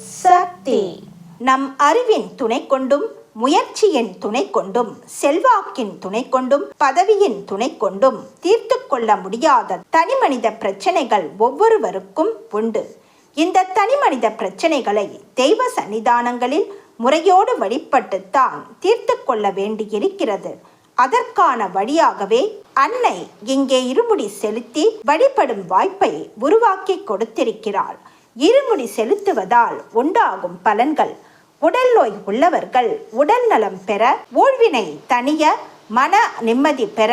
சக்தி. நம் அறிவின் துணை கொண்டும் முயற்சியின் துணை கொண்டும் செல்வாக்கின் துணை கொண்டும் பதவியின் துணை கொண்டும் தீர்த்து கொள்ள முடியாத தனிமனித பிரச்சனைகள் ஒவ்வொருவருக்கும் உண்டு. இந்த தனிமனித பிரச்சனைகளை தெய்வ சன்னிதானங்களில் முறையோடு வழிபட்டுத்தான் தீர்த்து கொள்ள வேண்டியிருக்கிறது. அதற்கான வழியாகவே அன்னை இங்கே இருமுடி செலுத்தி வழிபடும் வாய்ப்பை உருவாக்கி கொடுத்திருக்கிறாள். இருமுடி செலுத்துவதால் உண்டாகும் பலன்கள். உடல் நோய் உள்ளவர்கள் உடல் நலம் பெற ஊழ்வினை தனிய மன நிம்மதி பெற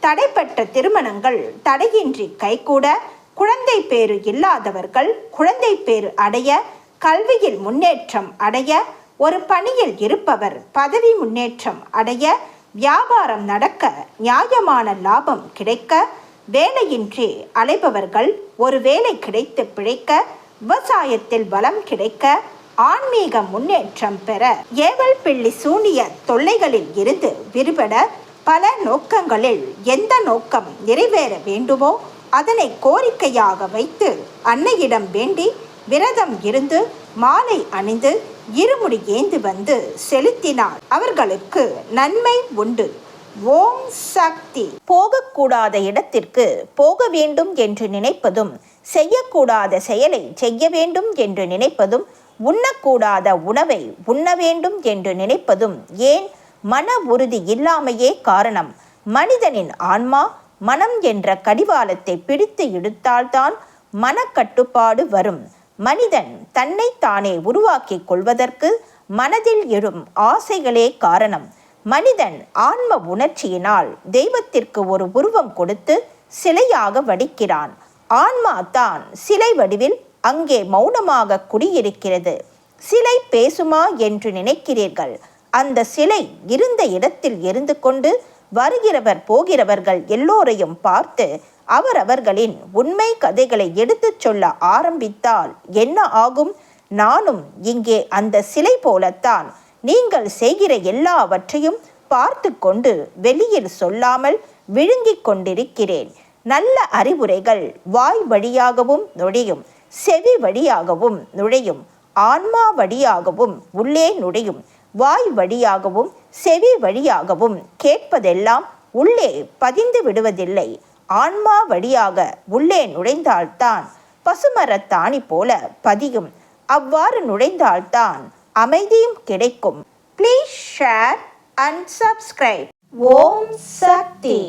தடைப்பட்ட திருமணங்கள் தடையின்றி கைகூட குழந்தை பேறு இல்லாதவர்கள் குழந்தை பேறு அடைய கல்வியில் முன்னேற்றம் அடைய ஒரு பணியில் இருப்பவர் பதவி முன்னேற்றம் அடைய வியாபாரம் நடக்க நியாயமான லாபம் கிடைக்க வேலையின்றி அலைபவர்கள் ஒரு வேலை கிடைத்து பிழைக்க விவசாயத்தில் வளம் கிடைக்க ஆன்மீக முன்னேற்றம் பெற ஏவல் பிள்ளி சூனிய தொல்லைகளில் இருந்து விடுபட பல நோக்கங்களில் எந்த நோக்கம் நிறைவேற வேண்டுமோ அதனை கோரிக்கையாக வைத்து அன்னையிடம் வேண்டி விரதம் இருந்து மாலை அணிந்து இருமுடி ஏந்து வந்து செலுத்தினால் அவர்களுக்கு நன்மை உண்டு. ஓம் சக்தி. போகக்கூடாத இடத்திற்கு போக வேண்டும் என்று நினைப்பதும் செய்யக்கூடாத செயலை செய்ய வேண்டும் என்று நினைப்பதும் உண்ணக்கூடாத உணவை உண்ண வேண்டும் என்று நினைப்பதும் ஏன் மன உறுதி இல்லாமையே காரணம்? மனிதனின் ஆன்மா மனம் என்ற கடிவாளத்தை பிடித்து இழுத்தால்தான் மனக்கட்டுப்பாடு வரும். மனிதன் தன்னை தானே உருவாக்கிக் கொள்வதற்கு மனதில் எழும் ஆசைகளே காரணம். மனிதன் ஆன்ம உணர்ச்சியினால் தெய்வத்திற்கு ஒரு உருவம் கொடுத்து சிலையாக வடிக்கிறான். ஆன்மா தான் சிலை வடிவில் அங்கே மௌனமாக குடியிருக்கிறது. சிலை பேசுமா என்று நினைக்கிறீர்கள். அந்த சிலை இருந்த இடத்தில் இருந்து கொண்டு வருகிறவர் போகிறவர்கள் எல்லோரையும் பார்த்து அவரவர்களின் உண்மை கதைகளை எடுத்துச் சொல்ல ஆரம்பித்தால் என்ன ஆகும்? நானும் இங்கே அந்த சிலை போலத்தான் நீங்கள் செய்கிற எல்லாவற்றையும் பார்த்து கொண்டு வெளியில் சொல்லாமல் விழுங்கிக் கொண்டிருக்கிறேன். நல்ல அறிவுரைகள் வாய் வழியாகவும் நுழையும் செவி வழியாகவும் நுழையும் ஆன்மா வழியாகவும் உள்ளே நுழையும் வாய் வழியாகவும் செவி வழியாகவும் கேட்பதெல்லாம் உள்ளே பதிந்து விடுவதில்லை. ஆன்மா வழியாக உள்ளே நுழைந்தால்தான் பசுமரத்தாணி போல பதியும். அவ்வாறு நுழைந்தால்தான் அமைதியும் கிடைக்கும். Please share and subscribe Om Shakti.